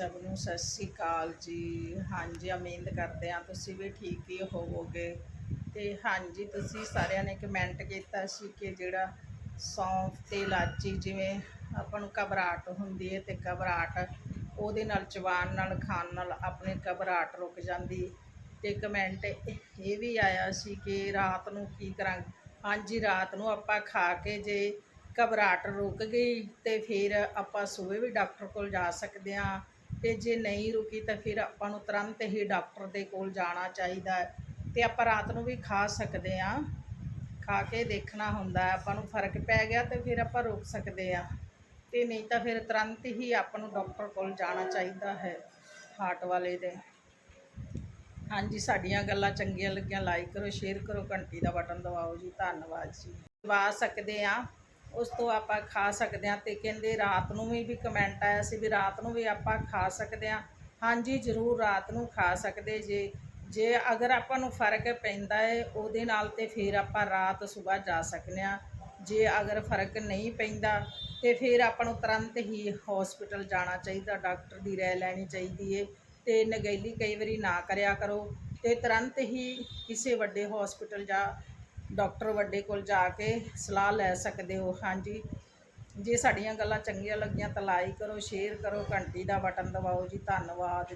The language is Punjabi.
ਸਭ ਨੂੰ ਸਤਿ ਸ੍ਰੀ ਅਕਾਲ ਜੀ। ਹਾਂਜੀ, ਉਮੀਦ ਕਰਦੇ ਹਾਂ ਤੁਸੀਂ ਵੀ ਠੀਕ ਹੀ ਹੋਵੋਗੇ। ਤੇ ਹਾਂਜੀ, ਤੁਸੀਂ ਸਾਰਿਆਂ ਨੇ ਕਮੈਂਟ ਕੀਤਾ ਸੀ ਕਿ ਜਿਹੜਾ ਸੌਂਫ ਤੇ ਇਲਾਚੀ ਜਿਵੇਂ ਆਪਾਂ ਨੂੰ ਘਬਰਾਹਟ ਹੁੰਦੀ ਹੈ ਤੇ ਘਬਰਾਹਟ ਉਹਦੇ ਨਾਲ ਚਵਾਨ ਨਾਲ, ਖਾਣ ਨਾਲ ਆਪਣੇ ਘਬਰਾਹਟ ਰੁਕ ਜਾਂਦੀ। ਤੇ ਕਮੈਂਟ ਇਹ ਵੀ ਆਇਆ ਸੀ ਕਿ ਰਾਤ ਨੂੰ ਕੀ ਕਰਾਂ ਹਾਂਜੀ, ਰਾਤ ਨੂੰ ਆਪਾਂ ਖਾ ਕੇ ਜੇ ਘਬਰਾਹਟ ਰੁਕ ਗਈ ਤੇ ਫਿਰ ਆਪਾਂ ਸਵੇਰ ਵੀ ਡਾਕਟਰ ਕੋਲ ਜਾ ਸਕਦੇ ਹਾਂ। ਤੇ ਜੇ ਨਹੀਂ ਰੁਕੀ ਤਾਂ ਫਿਰ ਆਪਾਂ ਨੂੰ ਤੁਰੰਤ ਹੀ ਡਾਕਟਰ ਦੇ ਕੋਲ ਜਾਣਾ ਚਾਹੀਦਾ ਹੈ। ਤੇ ਆਪਾਂ ਰਾਤ ਨੂੰ ਵੀ ਖਾ ਸਕਦੇ ਹਾਂ। ਖਾ ਕੇ ਦੇਖਣਾ ਹੁੰਦਾ ਆਪਾਂ ਨੂੰ ਫ਼ਰਕ ਪੈ ਗਿਆ ਤੇ ਫਿਰ ਆਪਾਂ ਰੁਕ ਸਕਦੇ ਹਾਂ। ਤੇ ਨਹੀਂ ਤਾਂ ਫਿਰ ਤੁਰੰਤ ਹੀ ਆਪਾਂ ਨੂੰ ਡਾਕਟਰ ਕੋਲ ਜਾਣਾ ਚਾਹੀਦਾ ਹੈ ਹਾਰਟ ਵਾਲੇ ਦੇ। ਹਾਂਜੀ, ਸਾਡੀਆਂ ਗੱਲਾਂ ਚੰਗੀਆਂ ਲੱਗੀਆਂ। ਲਾਈਕ ਕਰੋ ਸ਼ੇਅਰ ਕਰੋ, ਘੰਟੀ ਦਾ ਬਟਨ ਦਬਾਓ ਜੀ। ਧੰਨਵਾਦ ਜੀ। ਦਬਾ ਸਕਦੇ ਆ ਉਸ ਤੋਂ ਆਪਾਂ ਖਾ ਸਕਦੇ ਹਾਂ ਤੇ ਕਹਿੰਦੇ ਰਾਤ ਨੂੰ ਵੀ ਵੀ ਕਮੈਂਟ ਆਇਆ ਸੀ ਵੀ ਰਾਤ ਨੂੰ ਵੀ ਆਪਾਂ ਖਾ ਸਕਦੇ ਹਾਂ। ਹਾਂਜੀ, ਜ਼ਰੂਰ ਰਾਤ ਨੂੰ ਖਾ ਸਕਦੇ ਜੇ ਜੇ ਅਗਰ ਆਪਾਂ ਨੂੰ ਫ਼ਰਕ ਪੈਂਦਾ ਹੈ, ਉਹਦੇ ਨਾਲ ਤੇ ਫਿਰ ਆਪਾਂ ਰਾਤ ਸਵੇਰ ਜਾ ਸਕਦੇ ਹਾਂ। ਜੇ ਅਗਰ ਫ਼ਰਕ ਨਹੀਂ ਪੈਂਦਾ ਤੇ ਫਿਰ ਆਪਾਂ ਨੂੰ ਤੁਰੰਤ ਹੀ ਹਸਪੀਟਲ ਜਾਣਾ ਚਾਹੀਦਾ ਡਾਕਟਰ ਦੀ ਰਾਏ ਲੈਣੀ ਚਾਹੀਦੀ ਏ ਤੇ ਨਗੈਲੀ ਕਈ ਵਾਰੀ ਨਾ ਕਰਿਆ ਕਰੋ ਤੇ ਤੁਰੰਤ ਹੀ ਕਿਸੇ ਵੱਡੇ ਹਸਪੀਟਲ ਜਾਂ ਡਾਕਟਰ ਵੱਡੇ ਕੋਲ ਜਾ ਕੇ ਸਲਾਹ ਲੈ ਸਕਦੇ ਹੋ। ਹਾਂਜੀ। ਜੇ ਸਾਡੀਆਂ ਗੱਲਾਂ ਚੰਗੀਆਂ ਲੱਗੀਆਂ ਤਾਂ ਲਾਈਕ ਕਰੋ ਸ਼ੇਅਰ ਕਰੋ, ਘੰਟੀ ਦਾ ਬਟਨ ਦਬਾਓ ਜੀ। ਧੰਨਵਾਦ